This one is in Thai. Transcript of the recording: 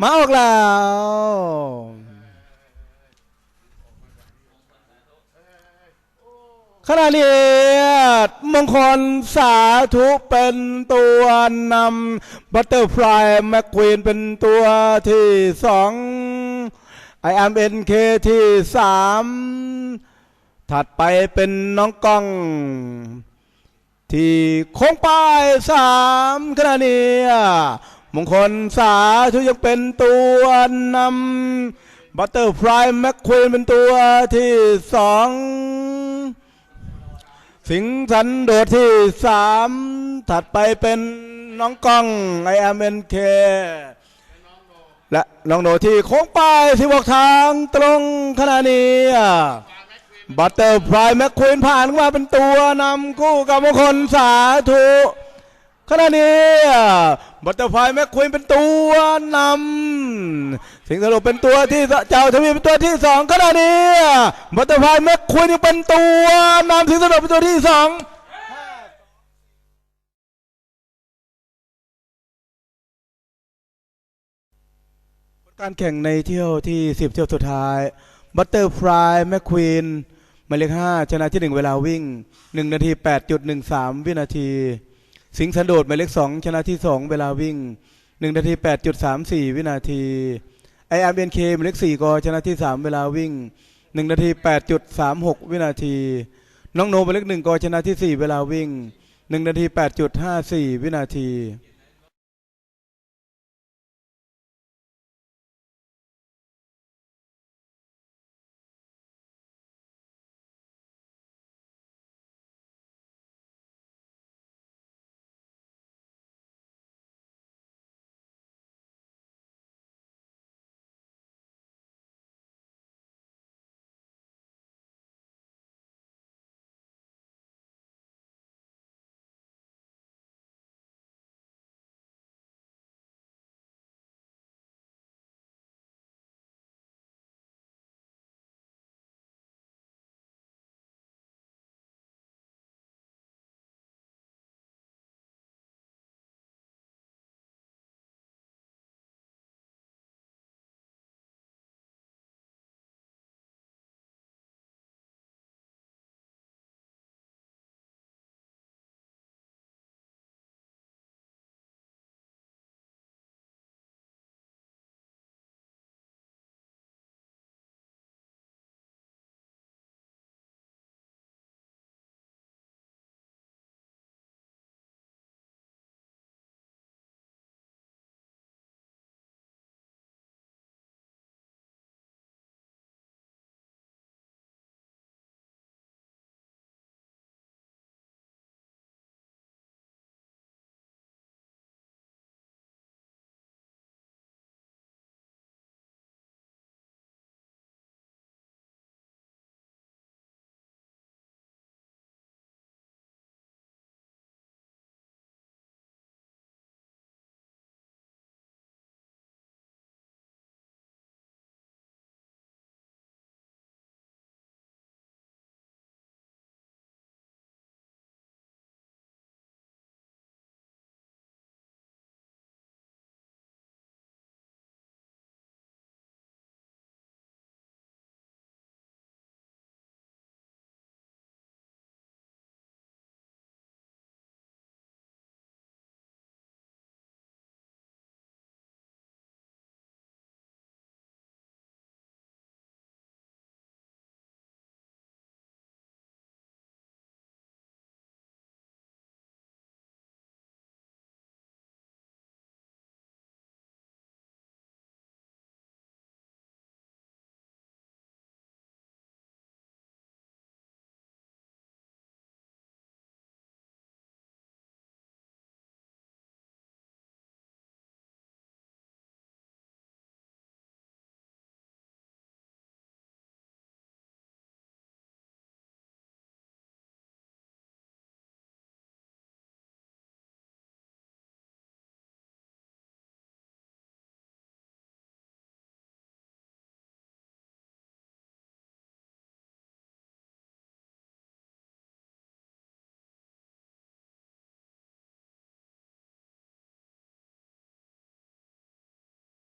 มาออกแล้ว ขณะนี้มงคลสาธุเป็นตัวนำบัตเตอร์ฟลายแมคควีนเป็นตัวที่สองไอแอมเอ็นเคที่สามถัดไปเป็นน้องก้อง ที่โค้งป้ายสามขณะนี้ มงคลสาธุยังเป็นตัวนำบัตเตอร์ฟลายแมคควีนเป็นตัวที่สองสิงห์สันโดดที่สามถัดไปเป็นน้องกองไอแอมเอ็นเคและน้องโดที่โค้งป้ายที่บอกทางตรงขณะนี้บัตเตอร์ฟลายแมคควีนผ่านมาเป็นตัวนำคู่กับมงคลสาธุ ขณะนี้บัตเตอร์ไฟแมคควีนเป็นตัวนำสิงห์สรุปเป็นตัวที่เจ้าทวีเป็นตัวที่สองขณะนี้บัตเตอร์ไฟแมคควีนยังเป็นตัวนำสิงห์สรุปเป็นตัวที่สองการแข่งในเที่ยวที่ 10 เที่ยวสุดท้ายบัตเตอร์ฟลายแมคควีนหมายเลข5ชนะที่ 1 เวลาวิ่ง 1 นาที 8.13 วินาที สิงสันโดษหมายเลขสองชนะที่สองเวลาวิ่ง1นาที8.34วินาทีไออาร์เบียนเคหมายเลขสี่กชนะที่3เวลาวิ่ง1นาที8.36วินาที น้องโนหมายเลขหนึ่งกชนะที่4เวลาวิ่ง1นาที8.54วินาที